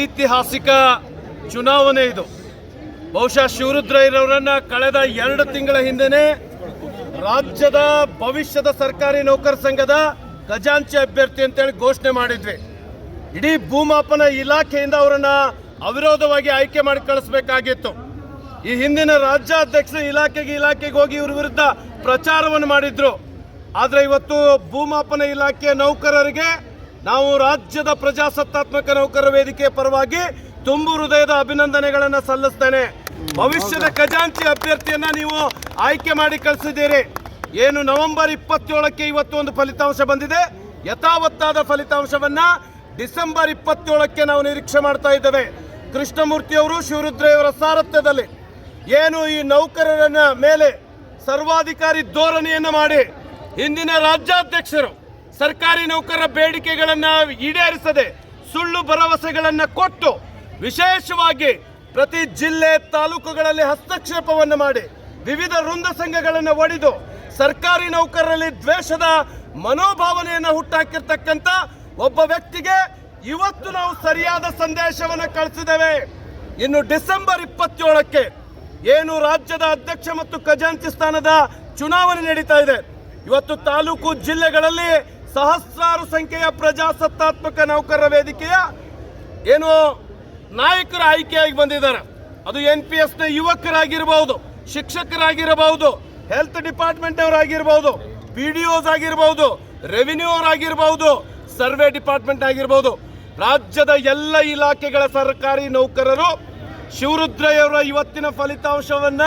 ಐತಿಹಾಸಿಕ ಚುನಾವಣೆ ಇದು. ಬಹುಶಃ ಶಿವರುದ್ರಯ್ಯರವರನ್ನ ಕಳೆದ ಎರಡು ತಿಂಗಳ ಹಿಂದೆನೆ ರಾಜ್ಯದ ಭವಿಷ್ಯದ ಸರ್ಕಾರಿ ನೌಕರ ಸಂಘದ ಖಜಾಂಚಿ ಅಭ್ಯರ್ಥಿ ಅಂತೇಳಿ ಘೋಷಣೆ ಮಾಡಿದ್ವಿ. ಇಡೀ ಭೂಮಾಪನ ಇಲಾಖೆಯಿಂದ ಅವರನ್ನ ಅವಿರೋಧವಾಗಿ ಆಯ್ಕೆ ಮಾಡಿ ಕಳಿಸ್ಬೇಕಾಗಿತ್ತು. ಈ ಹಿಂದಿನ ರಾಜ್ಯಾಧ್ಯಕ್ಷರು ಇಲಾಖೆಗೆ ಇಲಾಖೆಗೆ ಹೋಗಿ ಇವ್ರ ವಿರುದ್ಧ ಪ್ರಚಾರವನ್ನು ಮಾಡಿದ್ರು. ಆದ್ರೆ ಇವತ್ತು ಭೂಮಾಪನ ಇಲಾಖೆಯ ನೌಕರರಿಗೆ ನಾವು ರಾಜ್ಯದ ಪ್ರಜಾಸತ್ತಾತ್ಮಕ ನೌಕರ ವೇದಿಕೆ ಪರವಾಗಿ ತುಂಬು ಹೃದಯದ ಅಭಿನಂದನೆಗಳನ್ನು ಸಲ್ಲಿಸ್ತೇನೆ. ಭವಿಷ್ಯದ ಖಜಾಂಚಿ ಅಭ್ಯರ್ಥಿಯನ್ನ ನೀವು ಆಯ್ಕೆ ಮಾಡಿ ಕಳಿಸಿದ್ದೀರಿ. ಏನು ನವೆಂಬರ್ ಇಪ್ಪತ್ತೇಳಕ್ಕೆ ಇವತ್ತು ಒಂದು ಫಲಿತಾಂಶ ಬಂದಿದೆ. ಯಥಾವತ್ತಾದ ಫಲಿತಾಂಶವನ್ನ ಡಿಸೆಂಬರ್ ಇಪ್ಪತ್ತೇಳಕ್ಕೆ ನಾವು ನಿರೀಕ್ಷೆ ಮಾಡ್ತಾ ಇದ್ದೇವೆ. ಕೃಷ್ಣಮೂರ್ತಿ ಅವರು ಶಿವರುದ್ರಯವರ ಸಾರಥ್ಯದಲ್ಲಿ ಏನು ಈ ನೌಕರರನ್ನ ಮೇಲೆ ಸರ್ವಾಧಿಕಾರಿ ಧೋರಣೆಯನ್ನು ಮಾಡಿ ಹಿಂದಿನ ರಾಜ್ಯಾಧ್ಯಕ್ಷರು ಸರ್ಕಾರಿ ನೌಕರರ ಬೇಡಿಕೆಗಳನ್ನು ಈಡೇರಿಸದೆ ಸುಳ್ಳು ಭರವಸೆಗಳನ್ನು ಕೊಟ್ಟು ವಿಶೇಷವಾಗಿ ಪ್ರತಿ ಜಿಲ್ಲೆ ತಾಲೂಕುಗಳಲ್ಲಿ ಹಸ್ತಕ್ಷೇಪವನ್ನು ಮಾಡಿ ವಿವಿಧ ವೃಂದ ಸಂಘಗಳನ್ನು ಒಡೆದು ಸರ್ಕಾರಿ ನೌಕರರಲ್ಲಿ ದ್ವೇಷದ ಮನೋಭಾವನೆಯನ್ನು ಹುಟ್ಟಾಕಿರ್ತಕ್ಕಂಥ ಒಬ್ಬ ವ್ಯಕ್ತಿಗೆ ಇವತ್ತು ನಾವು ಸರಿಯಾದ ಸಂದೇಶವನ್ನು ಕಳಿಸಿದ್ದೇವೆ. ಇನ್ನು ಡಿಸೆಂಬರ್ ಇಪ್ಪತ್ತೇಳಕ್ಕೆ ಏನು ರಾಜ್ಯದ ಅಧ್ಯಕ್ಷ ಮತ್ತು ಖಜಾಂಚಿ ಸ್ಥಾನದ ಚುನಾವಣೆ ನಡೀತಾ ಇದೆ. ಇವತ್ತು ತಾಲೂಕು ಜಿಲ್ಲೆಗಳಲ್ಲಿ ಸಹಸ್ರಾರು ಸಂಖ್ಯೆಯ ಪ್ರಜಾಸತ್ತಾತ್ಮಕ ನೌಕರರ ವೇದಿಕೆಯ ಏನು ನಾಯಕರು ಆಯ್ಕೆಯಾಗಿ ಬಂದಿದ್ದಾರೆ. ಅದು ಎನ್ ಪಿ ಎಸ್ನ ಯುವಕರಾಗಿರಬಹುದು ಶಿಕ್ಷಕರಾಗಿರಬಹುದು ಹೆಲ್ತ್ ಡಿಪಾರ್ಟ್ಮೆಂಟ್ ಅವರಾಗಿರಬಹುದು ಪಿ ಡಿ ಓಸ್ ಆಗಿರಬಹುದು ರೆವಿನ್ಯೂ ಅವರಾಗಿರಬಹುದು ಸರ್ವೆ ಡಿಪಾರ್ಟ್ಮೆಂಟ್ ಆಗಿರಬಹುದು ರಾಜ್ಯದ ಎಲ್ಲ ಇಲಾಖೆಗಳ ಸರ್ಕಾರಿ ನೌಕರರು ಶಿವರುದ್ರಯ್ಯವರ ಇವತ್ತಿನ ಫಲಿತಾಂಶವನ್ನ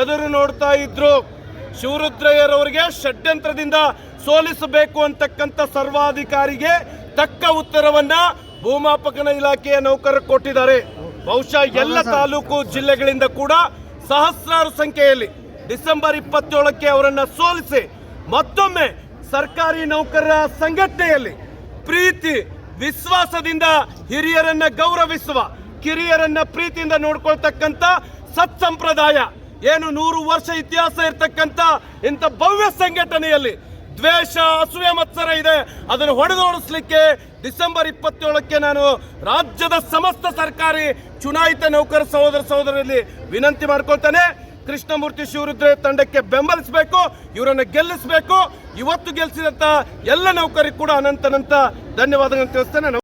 ಎದುರು ನೋಡ್ತಾ ಇದ್ರು. ಶಿವರುದ್ರಯ್ಯರವರಿಗೆ ಷಡ್ಯಂತ್ರದಿಂದ ಸೋಲಿಸಬೇಕು ಅಂತಕ್ಕಂಥ ಸರ್ವಾಧಿಕಾರಿಗೆ ತಕ್ಕ ಉತ್ತರವನ್ನ ಭೂಮಾಪಕನ ಇಲಾಖೆಯ ನೌಕರರು ಕೊಟ್ಟಿದ್ದಾರೆ. ಬಹುಶಃ ಎಲ್ಲ ತಾಲೂಕು ಜಿಲ್ಲೆಗಳಿಂದ ಕೂಡ ಸಹಸ್ರಾರು ಸಂಖ್ಯೆಯಲ್ಲಿ ಡಿಸೆಂಬರ್ ಇಪ್ಪತ್ತೇಳಕ್ಕೆ ಅವರನ್ನು ಸೋಲಿಸಿ ಮತ್ತೊಮ್ಮೆ ಸರ್ಕಾರಿ ನೌಕರರ ಸಂಘಟನೆಯಲ್ಲಿ ಪ್ರೀತಿ ವಿಶ್ವಾಸದಿಂದ ಹಿರಿಯರನ್ನ ಗೌರವಿಸುವ ಕಿರಿಯರನ್ನ ಪ್ರೀತಿಯಿಂದ ನೋಡ್ಕೊಳ್ತಕ್ಕಂಥ ಸತ್ಸಂಪ್ರದಾಯ ಏನು ನೂರು ವರ್ಷ ಇತಿಹಾಸ ಇರ್ತಕ್ಕಂಥ ಇಂಥ ಭವ್ಯ ಸಂಘಟನೆಯಲ್ಲಿ ದ್ವೇಷ, ಅಸೂಯೆ ಮತ್ಸರ ಇದೆ. ಅದನ್ನು ಹೊಡೆದೋಡಿಸ್ಲಿಕ್ಕೆ ಡಿಸೆಂಬರ್ ಇಪ್ಪತ್ತೇಳಕ್ಕೆ ನಾನು ರಾಜ್ಯದ ಸಮಸ್ತ ಸರ್ಕಾರಿ ಚುನಾಯಿತ ನೌಕರ ಸಹೋದರ ಸಹೋದರಲ್ಲಿ ವಿನಂತಿ ಮಾಡ್ಕೊಳ್ತೇನೆ. ಕೃಷ್ಣಮೂರ್ತಿ ಶಿವರುದ್ರ ತಂಡಕ್ಕೆ ಬೆಂಬಲಿಸಬೇಕು, ಇವರನ್ನು ಗೆಲ್ಲಿಸಬೇಕು. ಇವತ್ತು ಗೆಲ್ಲಿಸಿದಂತ ಎಲ್ಲ ನೌಕರಿ ಕೂಡ ಅನಂತನಂತ ಧನ್ಯವಾದಗಳನ್ನು ತಿಳಿಸ್ತೇನೆ.